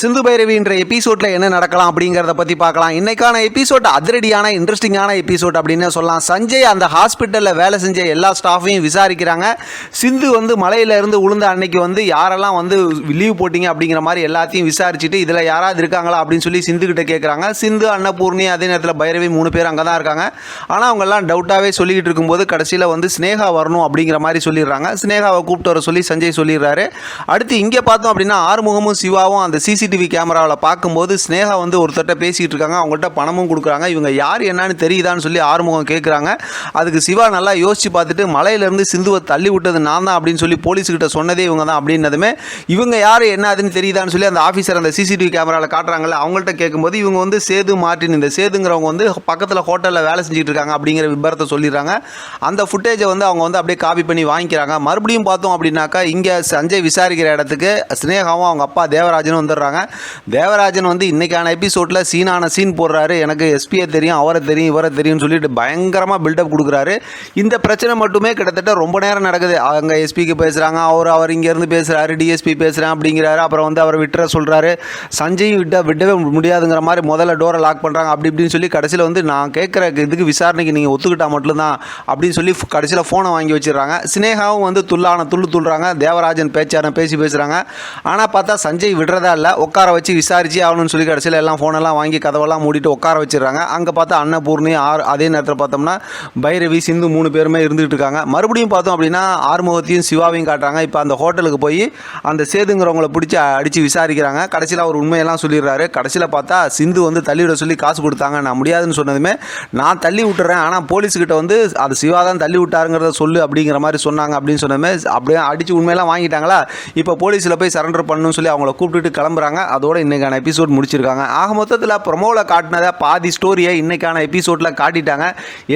சிந்து பைரவின்ற எபிசோட்ல என்ன நடக்கலாம் அப்படிங்கிறத பத்தி பார்க்கலாம். இன்னைக்கான எபிசோட் அதிரடியான இன்ட்ரெஸ்டிங்கான எபிசோட் அப்படின்னு சொல்லலாம். சஞ்சய் அந்த ஹாஸ்பிட்டல்ல வேலை செஞ்ச எல்லா ஸ்டாஃபையும் விசாரிக்கிறாங்க. சிந்து வந்து மலையில இருந்து உளுந்த அன்னைக்கு வந்து யாரெல்லாம் வந்து லீவ் போட்டீங்க அப்படிங்கிற மாதிரி எல்லாத்தையும் விசாரிச்சுட்டு இதுல யாராவது இருக்காங்களா அப்படின்னு சொல்லி சிந்து கிட்ட கேட்குறாங்க சிந்து அன்னபூர்ணி அதே நேரத்தில் பைரவி மூணு பேர் அங்கே தான் இருக்காங்க. ஆனால் அவங்க எல்லாம் டவுட்டாகவே சொல்லிக்கிட்டு இருக்கும்போது கடைசியில் வந்து ஸ்னேகா வரணும் அப்படிங்கிற மாதிரி சொல்லிடுறாங்க. ஸ்னேகாவை கூப்பிட்டு வர சொல்லி சஞ்சய் சொல்லிடுறாரு. அடுத்து இங்கே பார்த்தோம் அப்படின்னா ஆறுமுகமும் சிவாவும் அந்த சிசி சிசிடிவி கேமராவில் பார்க்கும்போது ஸ்னேகா வந்து ஒருத்தர்கிட்ட பேசிகிட்டு இருக்காங்க. அவங்கள்ட்ட பணமும் கொடுக்குறாங்க. இவங்க யார் என்னன்னு தெரியுதான்னு சொல்லி ஆறுமுகம் கேட்குறாங்க அதுக்கு சிவா நல்லா யோசிச்சு பார்த்துட்டு மலையிலேருந்து சிந்துவை தள்ளி விட்டது நான் தான் அப்படின்னு சொல்லி போலீஸ்கிட்ட சொன்னதே இவங்க தான் அப்படின்னதுமே இவங்க யார் என்ன அதுன்னு தெரியுதான்னு சொல்லி அந்த ஆஃபீஸர் அந்த சிசிடிவி கேமராவில் காட்டுறாங்கல்ல அவங்கள்ட்ட கேட்கும்போது இவங்க வந்து சேது மார்ட்டின் இந்த சேதுங்கிறவங்க வந்து பக்கத்தில் ஹோட்டலில் வேலை செஞ்சுட்டு இருக்காங்க அப்படிங்கிற விபரத்தை சொல்லிடுறாங்க. அந்த ஃபுட்டேஜை வந்து அவங்க வந்து அப்படியே காப்பி பண்ணி வாங்கிக்கிறாங்க. மறுபடியும் பார்த்தோம் அப்படின்னாக்கா இங்கே சஞ்சய் விசாரிக்கிற இடத்துக்கு ஸ்னேகாவும் அவங்க அப்பா தேவராஜனும் வந்துடுறாங்க. தேவராஜன் வந்து இன்றைக்கான எபிசோடில் சீனான சீன் போடுறாரு. எனக்கு எஸ்பியை தெரியும் அவரை தெரியும் இவரை தெரியும்னு சொல்லிட்டு பயங்கரமாக பில்டப் கொடுக்குறாரு. இந்த பிரச்சனை மட்டுமே கிட்டத்தட்ட ரொம்ப நேரம் நடக்குது. அங்கே எஸ்பிக்கு பேசுகிறாங்க அவர் அவர் இங்கேருந்து பேசுகிறாரு டிஎஸ்பி பேசுகிறேன் அப்படிங்கிறாரு. அப்புறம் வந்து அவரை விட்டுற சொல்கிறாரு சஞ்சயும் விட்ட விடவே முடியாதுங்கிற மாதிரி முதல்ல டோரை லாக் பண்ணுறாங்க அப்படி இப்படின்னு சொல்லி கடைசியில் வந்து நான் கேட்குற இதுக்கு விசாரணைக்கு நீங்கள் ஒத்துக்கிட்டால் மட்டும்தான் அப்படின்னு சொல்லி கடைசியில் ஃபோனை வாங்கி வச்சிடுறாங்க. சினேகாவும் வந்து துள்ளான துள்ளு துள்ளுறாங்க. தேவராஜன் பேச்சான பேசி பேசுகிறாங்க ஆனால் பார்த்தா சஞ்சய் விடுறதா இல்லை. உட்கார வச்சு விசாரிச்சு ஆகணும்னு சொல்லி கடைசியில் எல்லாம் ஃபோனெல்லாம் வாங்கி கதவெல்லாம் மூடிட்டு உட்கார வச்சிடுறாங்க. அங்கே பார்த்தா அன்னபூர்ணி ஆறு அதே நேரத்தில் பார்த்தோம்னா பைரவி சிந்து மூணு பேருமே இருந்துகிட்டு இருக்காங்க. மறுபடியும் பார்த்தோம் அப்படின்னா ஆறுமுகத்தையும் சிவாவையும் காட்டுறாங்க. இப்போ அந்த ஹோட்டலுக்கு போய் அந்த சேதுங்கிறவங்கள பிடிச்சி அடித்து விசாரிக்கிறாங்க. கடைசியில் அவர் உண்மையெல்லாம் சொல்லிடுறாரு. கடைசியில் பார்த்தா சிந்து வந்து தள்ளிவிட சொல்லி காசு கொடுத்தாங்க. நான் முடியாதுன்னு சொன்னதுமே நான் தள்ளி விட்டுறேன். ஆனால் போலீஸ்கிட்ட வந்து அது சிவா தான் தள்ளி விட்டாருங்கிறத சொல்லு அப்படிங்கிற மாதிரி சொன்னாங்க அப்படின்னு சொன்னதுமே அப்படியே அடித்து உண்மையெல்லாம் வாங்கிட்டாங்களா? இப்போ போலீஸில் போய் சரண்டர் பண்ணணும்னு சொல்லி அவங்கள கூப்பிட்டுட்டு கிளம்புறாங்க. அதோட இன்றைக்கான எபிசோட் முடிச்சிருக்காங்க. ஆக மொத்தத்தில் ப்ரொமோவில் காட்டினதை பாதி ஸ்டோரியை இன்றைக்கான எபிசோடில் காட்டிட்டாங்க.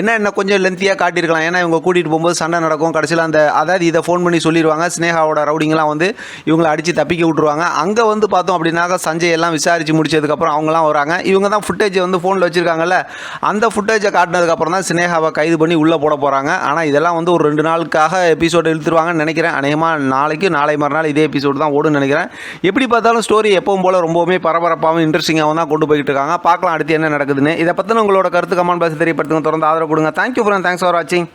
என்ன என்ன கொஞ்சம் லென்த்தியாக காட்டியிருக்கலாம். ஏன்னா இவங்க கூட்டிகிட்டு போகும்போது சண்டை நடக்கும். கடைசியில் அந்த அதாவது இதை ஃபோன் பண்ணி சொல்லிடுவாங்க ஸ்னேகாவோட ரவுடிங்கெலாம் வந்து இவங்களை அடித்து தப்பிக்க விட்ருவாங்க அங்கே வந்து பார்த்தோம் அப்படின்னாக்கா சஞ்சய் எல்லாம் விசாரித்து முடிச்சதுக்கப்புறம் அவங்களாம் வராங்க. இவங்க தான் ஃபுட்டேஜை வந்து ஃபோனில் வச்சுருக்காங்கல்ல. அந்த ஃபுட்டேஜை காட்டினதுக்கப்புறம் தான் ஸ்னேகாவை கைது பண்ணி உள்ளே போட போகிறாங்க ஆனால் இதெல்லாம் வந்து ஒரு ரெண்டு நாளுக்காக எபிசோடு இழுத்துருவாங்கன்னு நினைக்கிறேன். அநேகமாக நாளைக்கு நாளை மறுநாள் இதே எபிசோடு தான் ஓடுன்னு நினைக்கிறேன். எப்படி பார்த்தாலும் ஸ்டோரி எப்பவும் போல் ரொம்பவுமே பரபரப்பாகவும் இன்ட்ரெஸ்டிங்காகவும் தான் கொண்டு போயிட்டு இருக்காங்க. பார்க்கலாம் அடுத்து என்ன நடக்குதுன்னு. இதை பற்றின உங்களோட கருத்து கமெண்ட் பாக்ஸ் தெரியப்படுத்துங்க. தொடர்ந்து ஆதரவு கொடுங்க. தேங்க்யூ ஃப்ரெண்ட் தேங்க்ஸ் ஃபார் வாட்சிங்